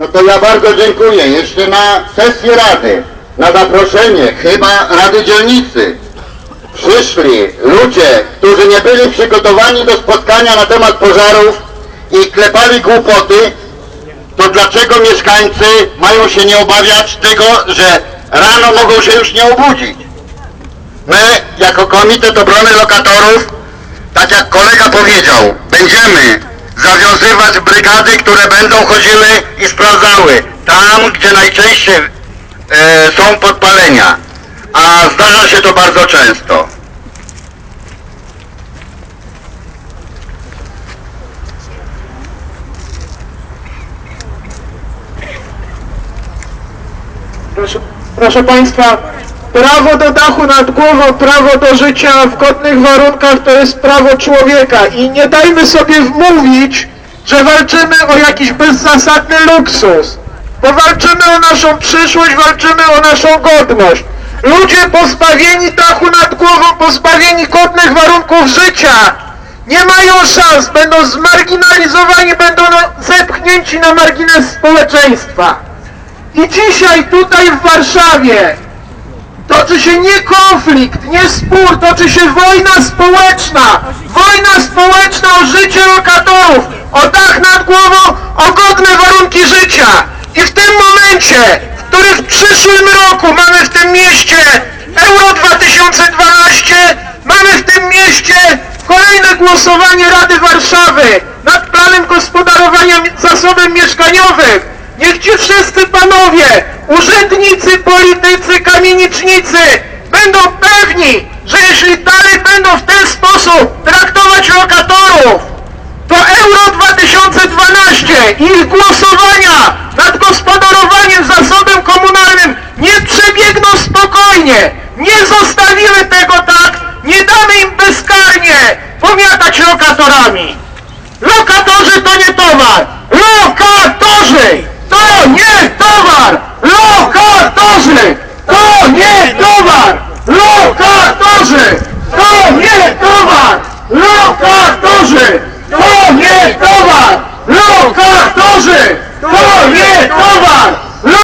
No to ja bardzo dziękuję. Jeszcze na sesję Rady, na zaproszenie chyba Rady Dzielnicy przyszli ludzie, którzy nie byli przygotowani do spotkania na temat pożarów i klepali głupoty, to dlaczego mieszkańcy mają się nie obawiać tego, że rano mogą się już nie obudzić? My, jako Komitet Obrony Lokatorów, tak jak kolega powiedział, będziemy zawiązywać brygady, które będą chodziły i sprawdzały tam, gdzie najczęściej e, są podpalenia. A zdarza się to bardzo często. Proszę, proszę Państwa, prawo do dachu nad głową, prawo do życia w godnych warunkach to jest prawo człowieka i nie dajmy sobie wmówić, że walczymy o jakiś bezzasadny luksus, bo walczymy o naszą przyszłość, walczymy o naszą godność. Ludzie pozbawieni dachu nad głową, pozbawieni godnych warunków życia, nie mają szans, będą zmarginalizowani, będą zepchnięci na margines społeczeństwa. I dzisiaj tutaj w Warszawie toczy się nie konflikt, nie spór, toczy się wojna społeczna. Wojna społeczna o życie lokatorów, o dach nad głową, o godne warunki życia. I w tym momencie, w którym w przyszłym roku mamy w tym mieście Euro 2012, mamy w tym mieście kolejne głosowanie Rady Warszawy nad planem gospodarowania zasobem mieszkaniowym. Niech ci wszyscy panowie, urzędnicy, politycy, kamienicznicy będą pewni, że jeśli dalej będą w ten sposób traktować lokatorów, to Euro 2012 i ich głosowania nad gospodarowaniem zasobem komunalnym nie przebiegną spokojnie. Nie zostawimy tego tak, nie damy im bezkarnie pomiatać lokatorami. Lokatorzy to nie towar! Lokatorzy! To nie towar! Lokatorzy! To nie towar! Lokatorzy! To nie towar! Lokatorzy! Lokatorzy! To nie towar!